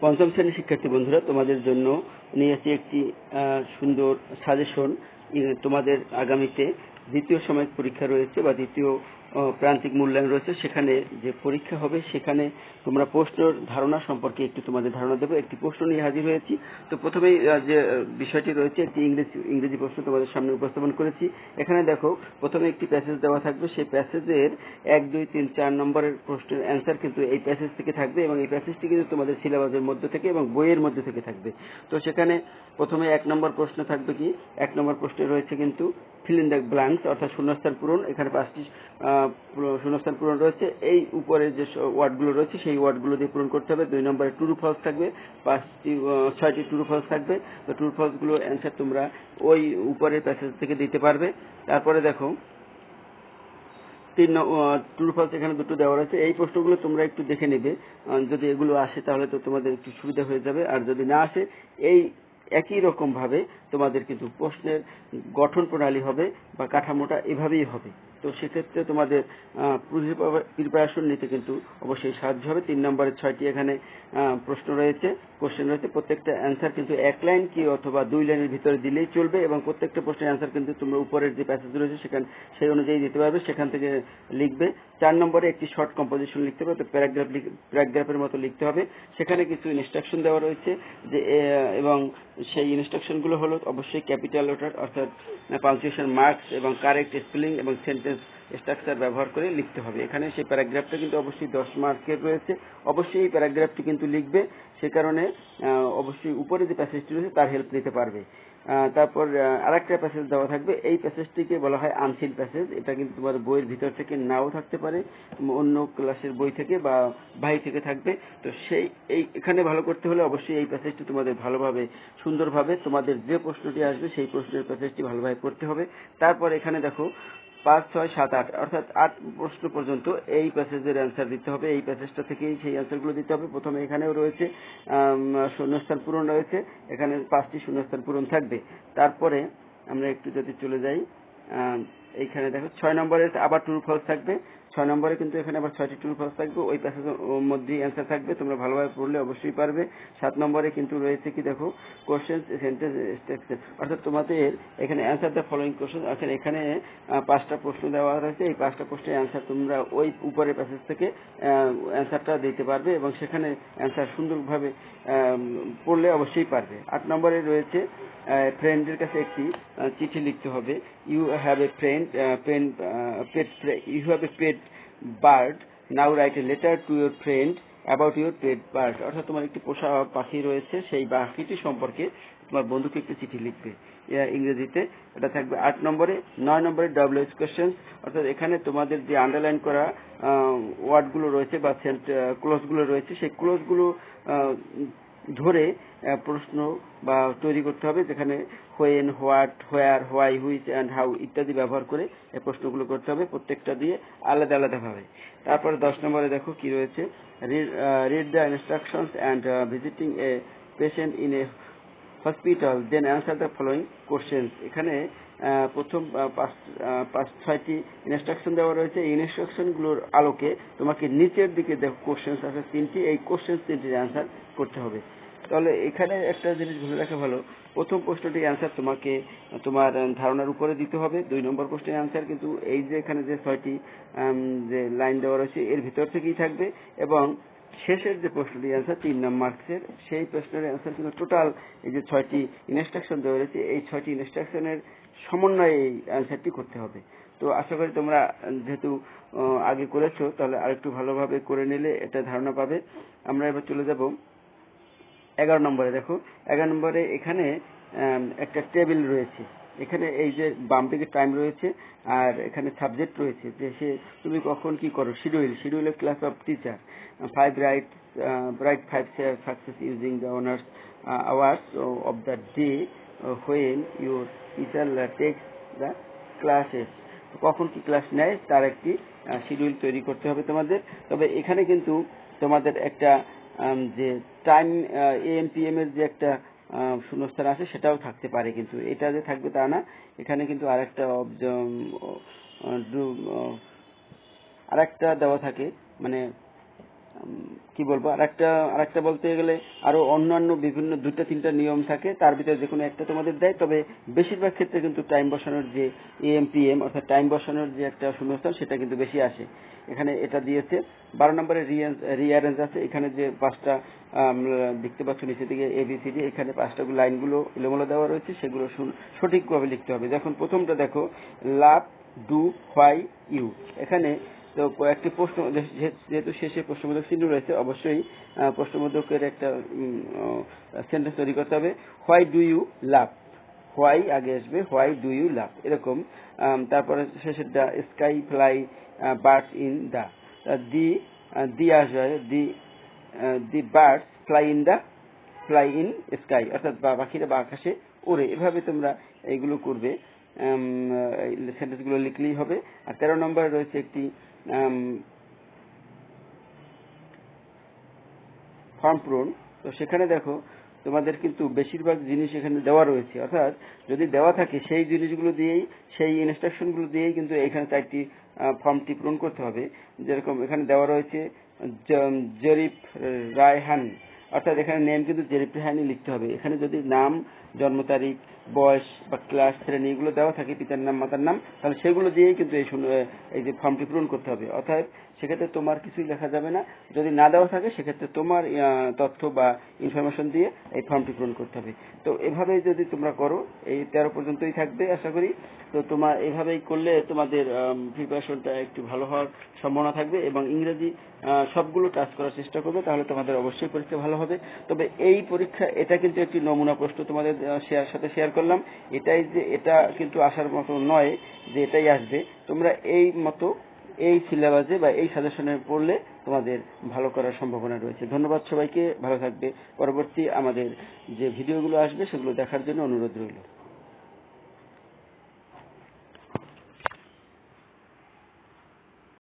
পঞ্চম শ্রেণির শিক্ষার্থী বন্ধুরা তোমাদের জন্য নিয়ে আসি একটি সুন্দর সাজেশন তোমাদের আগামীতে। দ্বিতীয় সাময়িক পরীক্ষা রয়েছে বা দ্বিতীয় প্রান্তিক মূল্যায়ন রয়েছে, সেখানে যে পরীক্ষা হবে সেখানে তোমরা প্রশ্নের ধারণা সম্পর্কে একটু তোমাদের ধারণা দেবো। একটি প্রশ্ন নিয়ে হাজির হয়েছি। তো প্রথমেই যে বিষয়টি রয়েছে, একটি ইংরেজি ইংরেজি প্রশ্ন তোমাদের সামনে উপস্থাপন করেছি। এখানে দেখো, প্রথমে একটি প্যাসেজ দেওয়া থাকবে। সেই প্যাসেজের এক, দুই, তিন, চার নম্বরের প্রশ্নের অ্যান্সার কিন্তু এই প্যাসেজ থেকে থাকবে এবং এই প্যাসেজটি কিন্তু তোমাদের সিলেবাসের মধ্যে থেকে এবং বইয়ের মধ্যে থেকে থাকবে। তো সেখানে প্রথমে এক নম্বর প্রশ্ন থাকবে কি? এক নম্বর প্রশ্নে রয়েছে কিন্তু ফিল ইন দ্য ব্ল্যাঙ্কস, অর্থাৎ শূন্যস্থান পূরণ, এখানে পাঁচটি শূন্যস্থান পূরণ রয়েছে। এই উপরে যে ওয়ার্ডগুলো রয়েছে, সেই ওয়ার্ডগুলো দিয়ে পূরণ করতে হবে। দুই নম্বরে ট্রু ফলস থাকবে, পাঁচটি ছয়টি ট্রু ফলস থাকবে। তো ট্রু ফলসগুলো অ্যান্সার তোমরা ওই উপরের প্যাসেজ থেকে দিতে পারবে। তারপরে দেখো, তিন ট্রু ফলস এখানে দুটো দেওয়া রয়েছে। এই প্রশ্নগুলো তোমরা একটু দেখে নেবে। যদি এগুলো আসে, তাহলে তো তোমাদের একটু সুবিধা হয়ে যাবে। আর যদি না আসে, এই একই রকম ভাবে তোমাদের কিন্তু প্রশ্নের গঠন প্রণালী হবে বা কাঠামোটা এভাবেই হবে। তো সেক্ষেত্রে তোমাদের প্রিপারেশন নিতে কিন্তু অবশ্যই সাহায্য হবে। তিন নম্বরের ছয়টি এখানে প্রশ্ন রয়েছে। কোশ্চেন রয়েছে, প্রত্যেকটা অ্যান্সার কিন্তু এক লাইন কি অথবা দুই লাইনের ভিতরে দিলেই চলবে এবং প্রত্যেকটা প্রশ্নের অ্যান্সার কিন্তু তোমরা উপরের যে প্যাসেজ রয়েছে সেখানে, সেই অনুযায়ী দিতে পারবে, সেখান থেকে লিখবে। চার নম্বরে একটি শর্ট কম্পোজিশন লিখতে হবে প্যারাগ্রাফ প্যারাগ্রাফের মতো লিখতে হবে। সেখানে কিছু ইনস্ট্রাকশন দেওয়া রয়েছে যে এবং সেই ইনস্ট্রাকশনগুলো হলো অবশ্যই ক্যাপিটাল লেটার অর্থাৎ পাংচুয়েশন মার্কস এবং কারেক্ট স্পেলিং এবং সেন্টেন্স স্ট্রাকচার ব্যবহার করে লিখতে হবে। এখানে সেই প্যারাগ্রাফটা কিন্তু অবশ্যই দশ মার্কের রয়েছে। অবশ্যই এই প্যারাগ্রাফটি কিন্তু লিখবে। সে কারণে অবশ্যই উপরে যে প্যাসেজটি রয়েছে তার হেল্প নিতে পারবে। তারপর আরেকটা প্যাসেজ দেওয়া থাকবে। এই প্যাসেজটিকে বলা হয় আনসিন প্যাসেজ এটা কিন্তু তোমার বইয়ের ভিতর থেকে নাও থাকতে পারে অন্য ক্লাসের বই থেকে বা ভাই থেকে থাকবে। তো সেই, এই, এখানে ভালো করতে হলে অবশ্যই এই প্যাসেজটি তোমাদের ভালোভাবে, সুন্দরভাবে তোমাদের যে প্রশ্নটি আসবে, সেই প্রশ্নের প্যাসেজটি ভালোভাবে করতে হবে। তারপর এখানে দেখো পাঁচ, ছয়, সাত, আট, অর্থাৎ আট প্রশ্ন পর্যন্ত এই প্যাসেজের অ্যান্সার দিতে হবে। এই প্যাসেজটা থেকেই সেই অ্যান্সারগুলো দিতে হবে। প্রথমে এখানেও রয়েছে শূন্যস্থান পূরণ রয়েছে। এখানে পাঁচটি শূন্যস্থান পূরণ থাকবে। তারপরে আমরা একটু যদি চলে যাই এইখানে দেখো, ছয় নম্বরে আবার ট্রু ফলস থাকবে। ছয় নম্বরে কিন্তু এখানে আবার ছয়টি ট্রু ফলস থাকবে। ওই প্যাসেজের মধ্যেই অ্যান্সার থাকবে। তোমরা ভালোভাবে পড়লে অবশ্যই পারবে। সাত নম্বরে কিন্তু রয়েছে কি দেখো? কোশ্চেন সেন্টেন্স স্ট্রাকচার অর্থাৎ তোমাদের এখানে অ্যান্সার দ্য ফলোইং কোশ্চেন অর্থাৎ এখানে পাঁচটা প্রশ্ন দেওয়া রয়েছে। এই পাঁচটা প্রশ্নের অ্যান্সার তোমরা ওই উপরের প্যাসেজ থেকে অ্যান্সারটা দিতে পারবে এবং সেখানে অ্যান্সার সুন্দরভাবে পড়লে অবশ্যই পারবে। আট নম্বরে রয়েছে ফ্রেন্ডের কাছে একটি চিঠি লিখতে হবে। You have a friend pen pet you have a pet bird now write a letter to your friend about your pet bird অর্থাৎ তোমার একটি পোষা পাখি রয়েছে, সেই পাখিটি সম্পর্কে তোমার বন্ধুকে একটি চিঠি লিখবে। ইংরেজিতে, এটা থাকবে আট নম্বরে, নয় নম্বরে ডাব্লিউএস কোশ্চেন অর্থাৎ এখানে তোমাদের যে আন্ডারলাইন করা ওয়ার্ডগুলো রয়েছে বা ক্লোজগুলো রয়েছে, সেই ক্লোজগুলো ধরে প্রশ্ন বা তৈরি করতে হবে যেখানে when what where why which and how ইত্যাদি ব্যবহার করে এই প্রশ্নগুলো করতে হবে প্রত্যেকটা দিয়ে আলাদা আলাদা ভাবে তারপরে দশ নম্বরে দেখো কি রয়েছে। Read the instructions and visiting a patient in a hospital then answer the following questions এখানে প্রথম পাঁচ ছয়টি ইনস্ট্রাকশন দেওয়া রয়েছে। এই ইনস্ট্রাকশনগুলোর আলোকে তোমাকে নিচের দিকে দেখো কোশ্চেন্স আছে তিনটি। এই কোশ্চেন্স তিনটির অ্যান্সার করতে হবে। তাহলে এখানে একটা জিনিস বলে রাখা ভালো। প্রথম প্রশ্নটির অ্যান্সার তোমাকে, তোমার ধারণার উপরে দিতে হবে। দুই নম্বর প্রশ্নের অ্যান্সার কিন্তু এই যে এখানে যে ছয়টি যে লাইন দেওয়া রয়েছে, এর ভিতর থেকেই থাকবে। এবং শেষের যে প্রশ্নটি অ্যান্সার তিন নম্বর মার্কসের সেই প্রশ্নের অ্যান্সার কিন্তু টোটাল এই যে ছয়টি ইনস্ট্রাকশন দেওয়া রয়েছে, এই ছয়টি ইনস্ট্রাকশনের সমন্বয়ে এই অ্যান্সারটি করতে হবে। তো আশা করি তোমরা, যেহেতু আগে করেছ, তাহলে আরেকটু ভালোভাবে করে নিলে এটা ধারণা পাবে। আমরা এবার চলে যাব এগারো নম্বরে। দেখো, এগারো নম্বরে এখানে একটা টেবিল রয়েছে। এখানে এই যে বাম দিকে টাইম রয়েছে, আর এখানে সাবজেক্ট রয়েছে, যে সে তুমি কখন কি করো? Schedule শিডিউলের class of teacher five write write five success using the honours hours of the day when your teacher takes the classes কখন কি ক্লাস নেয়? তার একটি শিডিউল তৈরি করতে হবে তোমাদের। তবে এখানে কিন্তু তোমাদের একটা যে টাইম এএম পিএম এর যে একটা শূন্যস্থান আছে, সেটাও থাকতে পারে কিন্তু। এটা যে থাকবে তা না। এখানে কিন্তু আরেকটা আরেকটা দেওয়া থাকে। মানে কি বলব আর একটা আর একটা বলতে গেলে আরও অন্যান্য বিভিন্ন দুটা তিনটা নিয়ম থাকে। তার ভিতরে যে কোনো একটা তোমাদের দেয়, তবে বেশিরভাগ ক্ষেত্রে কিন্তু টাইম বসানোর যে এএম পিএম অর্থাৎ টাইম বসানোর যে একটা শূন্যস্থান সেটা কিন্তু বেশি আসে। এখানে এটা দিয়েছে। বারো নম্বরে রিয়ারেঞ্জ আছে। এখানে যে পাঁচটা দেখতে পাচ্ছ নিচে দিকে এবিসিডি এখানে পাঁচটা লাইনগুলো এলোমেলো দেওয়া রয়েছে। সেগুলো সঠিকভাবে লিখতে হবে। যখন প্রথমটা দেখো, লাভ ডু হোয়াই ইউ এখানে তো কয়েকটি প্রশ্ন, যেহেতু শেষে প্রশ্নবোধক চিহ্ন রয়েছে, অবশ্যই প্রশ্নবোধকের একটা সেন্টেন্স তৈরি করতে হবে। Why do you love why আগে আসবে হোয়াই ডু ইউ লাভ এরকম তারপরে শেষেরটা sky fly birds in the the the আসবে the the birds fly in the fly in sky অর্থাৎ পাখিরা বা আকাশে ওড়ে। এভাবে তোমরা এইগুলো করবে সেন্টেন্সগুলো লিখলেই হবে। আর তেরো নম্বরে রয়েছে একটি ফর্ম পূরণ। তো সেখানে দেখো, তোমাদের কিন্তু বেশিরভাগ জিনিস এখানে দেওয়া রয়েছে। অর্থাৎ যদি দেওয়া থাকে, সেই জিনিসগুলো দিয়েই, সেই ইনস্ট্রাকশনগুলো দিয়েই কিন্তু এখানে চারটি ফর্মটি পূরণ করতে হবে। যেরকম এখানে দেওয়া রয়েছে জরিফ রায়হান। অর্থাৎ এখানে নেম কিন্তু জরিফ রায়হানি লিখতে হবে। এখানে যদি নাম, জন্ম তারিখ, বয়স বা ক্লাস শ্রেণি এগুলো দেওয়া থাকে, পিতার নাম, মাতার নাম, তাহলে সেগুলো দিয়েই কিন্তু এই যে ফর্মটি পূরণ করতে হবে। অর্থাৎ সেক্ষেত্রে তোমার কিছুই লেখা যাবে না। যদি না দেওয়া থাকে, সেক্ষেত্রে তোমার তথ্য বা ইনফরমেশন দিয়ে এই ফর্মটি পূরণ করতে হবে। তো এভাবে যদি তোমরা করো, এই তেরো পর্যন্তই থাকবে আশা করি। তো তোমার এভাবেই করলে তোমাদের প্রিপারেশনটা একটু ভালো হওয়ার সম্ভাবনা থাকবে এবং ইংরেজি সবগুলো টাচ করার চেষ্টা করবে, তাহলে তোমাদের অবশ্যই পরীক্ষা ভালো হবে। তবে এই পরীক্ষা, এটা কিন্তু একটি নমুনা প্রশ্ন তোমাদের শেয়ার, সাথে শেয়ার করলাম। এটাই যে, এটা কিন্তু আসার মতো নয় যে এটাই আসবে। তোমরা এই মতো এই সিলেবাসে বা এই সাজেশনে পড়লে তোমাদের ভালো করার সম্ভাবনা রয়েছে। ধন্যবাদ সবাইকে, ভালো থাকবে। পরবর্তী আমাদের যে ভিডিওগুলো আসবে, সেগুলো দেখার জন্য অনুরোধ রইল।